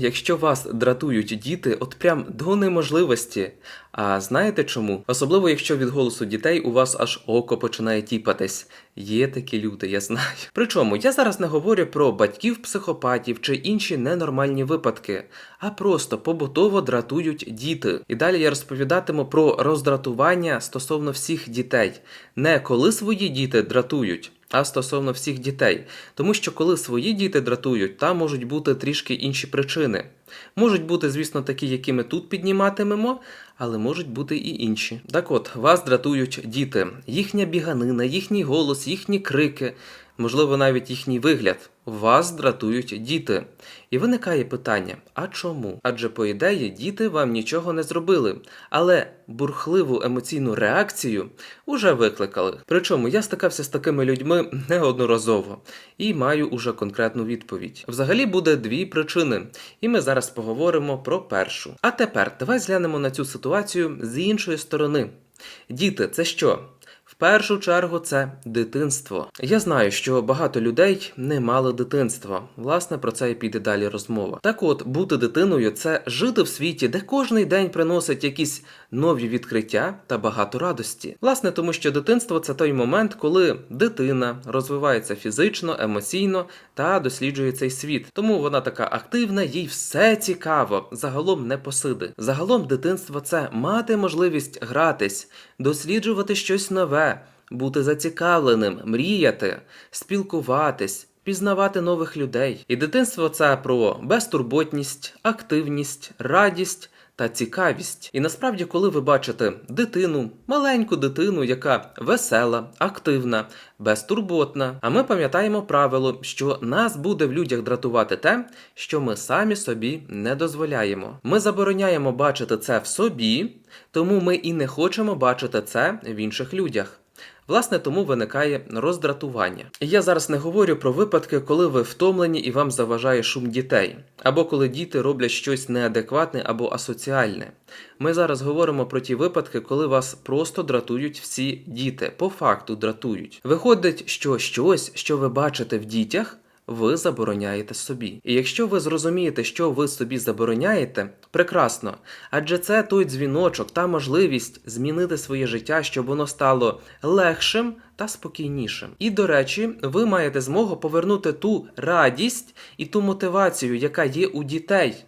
Якщо вас дратують діти, от прям до неможливості. А знаєте чому? Особливо, якщо від голосу дітей у вас аж око починає тіпатись. Є такі люди, я знаю. Причому я зараз не говорю про батьків психопатів чи інші ненормальні випадки, а просто побутово дратують діти. І далі я розповідатиму про роздратування стосовно всіх дітей, не коли свої діти дратують. А стосовно всіх дітей, тому що коли свої діти дратують, там можуть бути трішки інші причини. Можуть бути, звісно, такі, які ми тут підніматимемо, але можуть бути і інші. Так от, вас дратують діти, їхня біганина, їхній голос, їхні крики, можливо, навіть їхній вигляд. Вас дратують діти. І виникає питання: а чому? Адже, по ідеї, діти вам нічого не зробили, але бурхливу емоційну реакцію уже викликали. Причому я стикався з такими людьми неодноразово і маю уже конкретну відповідь. Взагалі буде дві причини, і ми зараз поговоримо про першу. А тепер давай зглянемо на цю ситуацію з іншої сторони. Діти, це що? Першу чергу це дитинство. Я знаю, що багато людей не мали дитинства. Власне, про це і піде далі розмова. Так от, бути дитиною це жити в світі, де кожний день приносить якісь нові відкриття та багато радості. Власне, тому що дитинство це той момент, коли дитина розвивається фізично, емоційно та досліджує цей світ. Тому вона така активна, їй все цікаво. Загалом не посиди. Загалом дитинство це мати можливість гратись, досліджувати щось нове, бути зацікавленим, мріяти, спілкуватись. Пізнавати нових людей. І дитинство це про безтурботність, активність, радість та цікавість. І насправді, коли ви бачите дитину, маленьку дитину, яка весела, активна, безтурботна, а ми пам'ятаємо правило, що нас буде в людях дратувати те, що ми самі собі не дозволяємо. Ми забороняємо бачити це в собі, тому ми і не хочемо бачити це в інших людях. Власне, тому виникає роздратування. Я зараз не говорю про випадки, коли ви втомлені і вам заважає шум дітей, або коли діти роблять щось неадекватне або асоціальне. Ми зараз говоримо про ті випадки, коли вас просто дратують всі діти, по факту дратують. Виходить, що щось, що ви бачите в дітях. Ви забороняєте собі. І якщо ви зрозумієте, що ви собі забороняєте, прекрасно. Адже це той дзвіночок та можливість змінити своє життя, щоб воно стало легшим та спокійнішим. І до речі, ви маєте змогу повернути ту радість і ту мотивацію, яка є у дітей.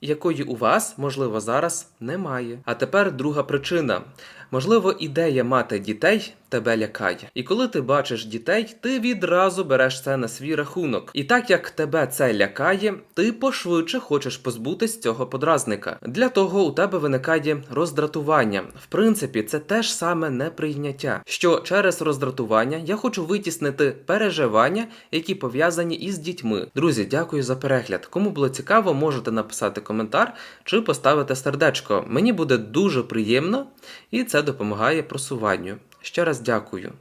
Якої у вас, можливо, зараз немає. А тепер друга причина. Можливо, ідея мати дітей тебе лякає. І коли ти бачиш дітей, ти відразу береш це на свій рахунок. І так як тебе це лякає, ти пошвидше хочеш позбутись цього подразника. Для того у тебе виникає роздратування. В принципі, це теж саме неприйняття. Що через роздратування я хочу витіснити переживання, які пов'язані із дітьми. Друзі, дякую за перегляд. Кому було цікаво, можете написати коментар чи поставити сердечко. Мені буде дуже приємно і це допомагає просуванню. Ще раз дякую.